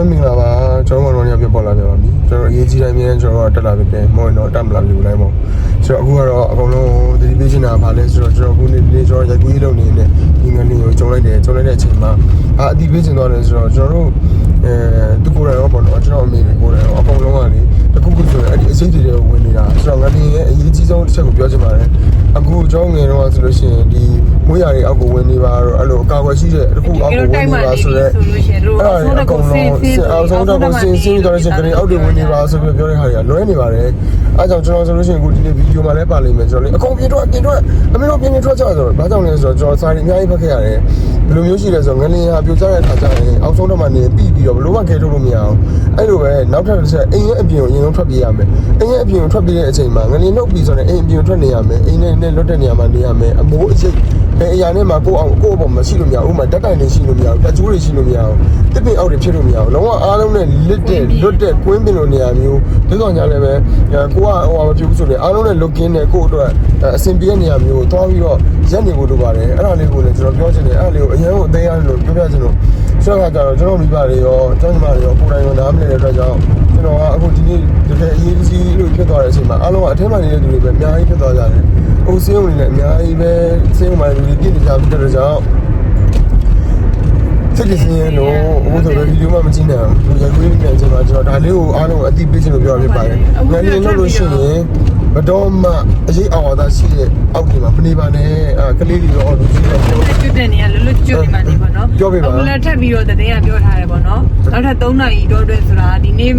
မမင်္ဂလာပါကျွန်တော်တို့ညပြပေါ်လာကြပါပြီကျွန်တော်အရေးကြီးတိုင်းမြန်ကျွန်တော်တက်လာပြီပဲမောရင်တော့တက်မလာပြီလိုက်ပေါ့ဆိုတော့အခုကတော့အကုန်လုံးသတိပေးချင်တာဗာလဲဆိုတော့ကျွန်တော်ခုနေ့နေ့ကျွန်တော်ရိုက်ကူးရေးလုပ်နေတဲ့ဒီငန်းလေးကိုကြုံလိုက်တယ်ကြုံလိုက်တဲ့အချိန်မှာအာအတိပေးချင်သွားတယ်ဆိုတော့ကျွန်တော်တို့အဲသူကိုယ်တိုင်ရောပေါ့နော်ကျွန်တော်အမေကိုယ်တိုင်ရော စိမ့်တွေဝင်နေတာဆိုတော့ငန်းလေးရဲ့အရေးကြီးဆုံးတစ်ချက်ကိုပြောချင်ပါတယ်အခုကျွန်တော်ငယ်တော့ဆိုလို့ရှိရင်ဒီမွေးရာတွေအောက်ကိုဝင်နေပါတော့အဲ့လိုအကာအကွယ်ရှိတဲ့တခုအောက်ကိုဝင်နေပါဆိုတော့ဆိုလို့ရှိရင်တို့အဲ့ဒါအကုန်လုံးအောင်ဆုံးတော့ကိုစင်စင်ကြတဲ့ချိန်ကနေအောက်တွေဝင်နေပါဆိုပြီးပြောတဲ့ဟာတွေကလွဲနေပါတယ်အဲကြောင့်ကျွန်တော်ဆိုလို့ရှိရင်အခုဒီနေ့ဗီဒီယိုမှာလည်းပါလိမ့်မယ်ကျွန်တော်လေအကုန်ပြင်တော့ပြင်တော့အမေတို့ပြင်ပြင်ထွက်ကြဆိုတော့ဘာကြောင့်လဲဆိုတော့ကျွန်တော်စာရီအများကြီးဖတ်ခဲ့ရတယ် ဘယ်လိုမျိုးရှိလဲဆိုတော့ငလင်းဟာပြိုကျတဲ့အခါကျရင်အောက်ဆုံးတော့မှနေပြီးပြီးတော့ဘယ်လိုမှခဲထုတ်လို့မရအောင်အဲ့လိုပဲနောက်ထပ်တစ်ချက်အိမ်ရဲ့အပြင်ကိုအရင်ဆုံးထွက်ပြေးရမယ်အိမ်ရဲ့အပြင်ကိုထွက်ပြေးတဲ့အချိန်မှာငလင်းနှုတ်ပြီးဆိုတော့အိမ်အပြင်ကိုထွက်နေရမယ်အိမ်နဲ့နဲ့လွတ်တဲ့နေရာမှာနေရမယ်အမိုးအရိပ်ဘယ်အရာနဲ့မှကိုယ့်အောင်ကိုယ့်အပေါ်မှာရှိလို့မရဘူးဥပမာတက်တိုင်တွေရှိလို့မရဘူးတက်ကျိုးတွေရှိလို့မရဘူးတစ်ပင်အောက်တွေဖြစ်လို့မရဘူးလုံးဝအားလုံးနဲ့လစ်တဲ့လွတ်တဲ့ကွင်းပင်လိုနေရာမျိုးဒီကောင်ညာလည်းပဲကိုကဟိုဟာမဖြစ်ဘူးဆိုရင်အားလုံးနဲ့လွတ်ကင်းတဲ့ကိုယ့်အတွက်အဆင်ပြေတဲ့နေရာမျိုးကိုသွားပြီးတော့ ရက်နေဖို့လိုပါတယ်အဲ့ဒါလေးကိုလည်းကျွန်တော်ပြောချင်တယ်အဲ့ဒါလေးကိုအရင်ကအသေးအားလို့ပြောပြချင်လို့ဆိုတော့ကတော့ကျွန်တော်မိဘတွေရောကျွန်တော်ညီမတွေရောကိုယ်တိုင်ရောနားမလည်တဲ့အတွက်ကြောင့်ကျွန်တော်ကအခုဒီနေ့တကယ်အရေးကြီးလို့ဖြစ်သွားတဲ့အချိန်မှာအားလုံးကအထက်မှနေတဲ့သူတွေပဲအများကြီးဖြစ်သွားကြတယ်။ဟိုစေးုံတွေလည်းအများကြီးပဲစေးုံမှလူတွေပြည့်နေကြပြီးတဲ့ကြောင့်စိတ်ကြည်ရင်တော့အခုဆိုတော့ဗီဒီယိုမှမကြည့်နိုင်ဘူး။ရိုက်ခွေးနေတဲ့အချိန်မှာကျွန်တော်ဒါလေးကိုအားလုံးအတိပေးချင်လို့ပြောရဖြစ်ပါတယ်။ငန်းလေးလို့လို့ရှိရင် ဘတော်မှအရေးအောင်သာရှိတဲ့အောက်ဒီမှာမနေပါနဲ့အဲကလေးတွေတော့လူကြီးတော့ပြောကျွတ်တဲ့နေရလွတ်လွတ်ကျွတ်နေမှနေပါနော်ပြောပြပါအခုလည်းထပ်ပြီးတော့တည်င်းကပြောထားတယ်ပေါ့နော်နောက်ထပ်3နာရီတော့အတွက်ဆိုတာဒီနေ့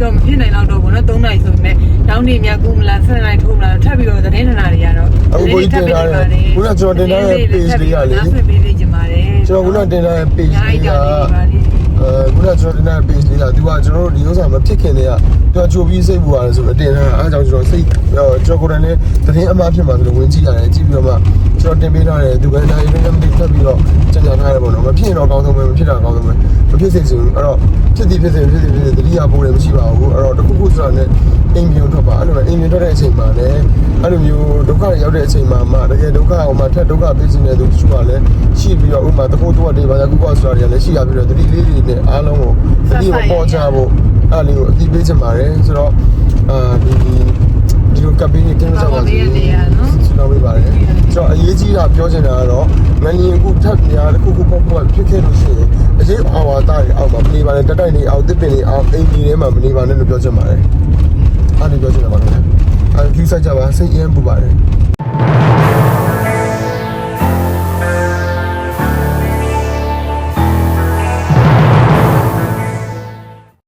တော့မဖြစ်နိုင်တော့တော့ပေါ့နော်3နာရီဆိုပေမဲ့နောက်နေ့မြတ်ကူမလား7နာရီထိုးမလားထပ်ပြီးတော့တည်င်းနာရီရတော့အခုကိုကြီးတင်ထားတဲ့ခုနကကျွန်တော်တင်ထားတဲ့ page လေးကလေနောက်ဆက်ပေးပေးကြပါတယ်ကျွန်တော်ခုနတင်ထားတဲ့ page လေးက အားရပါလေအဲခုနကကျွန်တော်တင်ထားတဲ့ page လေးကသူကကျွန်တော်တို့ဒီဥစ္စာမဖြစ်ခင်တည်းကသူကချိုပြီးစိတ်ပူရတယ်ဆိုတော့တင်ထားတာအဲအကြောင်းကျွန်တော်စိတ်ကျွန်တော်ကိုယ်တိုင်လည်းသတင်းအမှားဖြစ်မှာဆိုလို့ဝင်ကြည့်ရတယ်ကြည့်ပြီးတော့မှကျွန်တော်တင်ပေးထားတယ်သူကလည်းဒီနေ့မသိ ထပ်ပြီးတော့ကြံ့ကြံ့ထားရပေါ့နော်မဖြစ်ရင်တော့အကောင်းဆုံးပဲမဖြစ်တာအကောင်းဆုံးပဲမဖြစ်စေချင်ဘူးအဲ့တော့ဖြစ်သည်ဖြစ်စေဖြစ်သည်ဖြစ်စေတတိယပိုးတယ်မရှိပါဘူးအဲ့တော့တခုခုဆိုတာနဲ့အိမ်ပြန်ထွက်ပါအဲ့လိုပဲအိမ်ပြန်ထွက်တဲ့အချိန်မှာလည်းအဲ့လိုမျိုးဒုက္ခရောက်တဲ့အချိန်မှာမှတကယ်ဒုက္ခအောင်မှထက်ဒုက္ခပေးခြင်းတဲ့သူတချို့ကလည်းရှိပြီးတော့ဥပမာတခုတော့တွေပါရကူကဆိုတာတွေကလည်းရှိရပြီးတော့တတိလေးတွေနဲ့အားလုံးကိုတတိမပေါ်ကြဖို့အဲ့လေးကိုအတိပေးချင်ပါတယ်ဆိုတော့အာဒီဒီလိုကပ်ပေးနေကင်းကြပါစေ ကျွန်တော်ပြပါတယ်ကျွန်တော်အရေးကြီးတာပြောချင်တာကတော့မလီအခုထပ်များတစ်ခုခုပေါ့ပေါ့ဖြစ်ခဲ့လို့ရှိရင်အရေးအာဝါဒတွေအောက်မှာမနေပါနဲ့တက်တိုက်နေအောင်တစ်ပင်နေအောင်အိမ်ကြီးထဲမှာမနေပါနဲ့လို့ပြောချင်ပါတယ်အားလုံးပြောချင်တာပါခင်ဗျာအဲ view ဆိုင်ကြပါစိတ်အရင်ပူပါတယ်